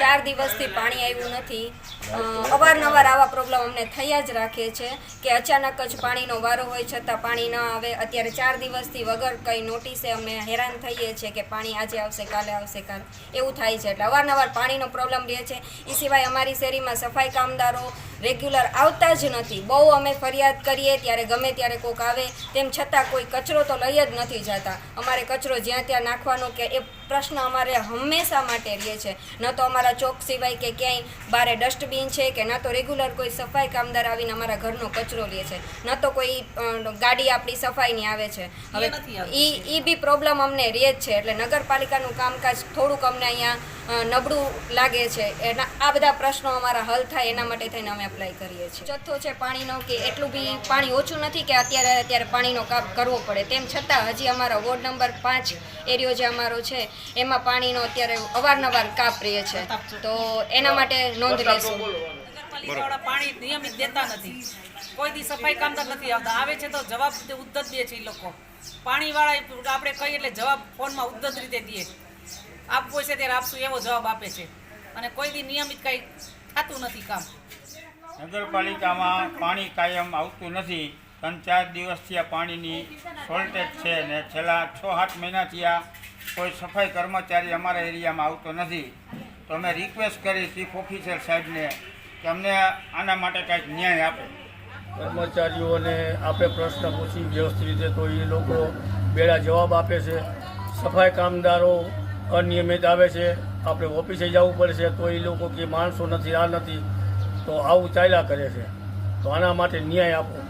ચાર દિવસથી પાણી આવ્યું નથી. અવારનવાર આવા પ્રોબ્લેમ અમને થયા જ રાખે છે કે અચાનક જ પાણીનો વારો હોય છતાં પાણી ન આવે. અત્યારે ચાર દિવસથી વગર કંઈ નોટિસે અમે હેરાન થઈએ છીએ કે પાણી આજે આવશે, કાલે આવશે, કાલે. એવું થાય છે. એટલે અવારનવાર પાણીનો પ્રોબ્લેમ રહે છે. એ સિવાય અમારી શેરીમાં સફાઈ કામદારો રેગ્યુલર આવતા જ નથી. બહુ અમે ફરિયાદ કરીએ ત્યારે ગમે ત્યારે કોક આવે તેમ છતાં કોઈ કચરો તો લઈ જ નથી જતા. અમારે કચરો જ્યાં ત્યાં નાખવાનો કે એ પ્રશ્ન અમારે હંમેશા માટે રહે છે. ન તો અમારા ચોક સિવાય કે ક્યાંય બારે ડસ્ટબિન છે કે ન તો રેગ્યુલર કોઈ સફાઈ કામદાર આવીને અમારા ઘરનો કચરો લે છે. ન તો કોઈ ગાડી આપણી સફાઈની આવે છે. હવે એ ઈ બી પ્રોબ્લેમ અમને રહે જ છે. એટલે નગરપાલિકાનું કામકાજ થોડુંક અમને અહીંયા નબળું લાગે છે. એના આ બધા પ્રશ્નો અમારા હલ થાય એના માટે થઈને અમે એપ્લાય કરીએ છીએ. જથ્થો છે પાણીનો કે એટલું બી પાણી ઓછું નથી કે અત્યારે અત્યારે પાણીનો કાપ કરવો પડે. તેમ છતાં હજી અમારો વોર્ડ નંબર પાંચ એરિયો જે અમારો છે એમાં પાણીનો અત્યારે અવારનવાર કાપ રહે છે. તો એના માટે નોંધ લેશું. નગરપાલિકાવાળા પાણી નિયમિત દેતા નથી. કોઈ દી સફાઈ કામદાર નથી આવતા. આવે છે તો જવાબ ઉદ્ધત દે છે એ લોકો. પાણીવાળા આપણે કહીએ એટલે જવાબ ફોનમાં ઉદ્ધત રીતે દે. આપવો છે ત્યારે આપશું એવો જવાબ આપે છે. અને કોઈ દી નિયમિત કંઈ થતું નથી કામ. નગરપાલિકામાં પાણી કાયમ આવતું નથી, ત્રણ ચાર દિવસથી આ પાણીની શોર્ટેજ છે ને છેલ્લા છ સાત મહિનાથી આ કોઈ સફાઈ કર્મચારી અમારા એરિયામાં આવતો નથી. તો અમે રિક્વેસ્ટ કરી ચીફ ઓફિસર સાહેબને કે અમને આના માટે કાંઈક ન્યાય આપે. કર્મચારીઓને આપણે પ્રશ્ન પૂછી વ્યવસ્થિત રીતે તો એ લોકો બેડા જવાબ આપે છે. સફાઈ કામદારો અનિયમિત આવે છે. આપણે ઓફિસે જવું પડે છે તો એ લોકો કે માણસો નથી, આ નથી. તો આવું ચાલ્યા કરે છે. તો આના માટે ન્યાય આપો.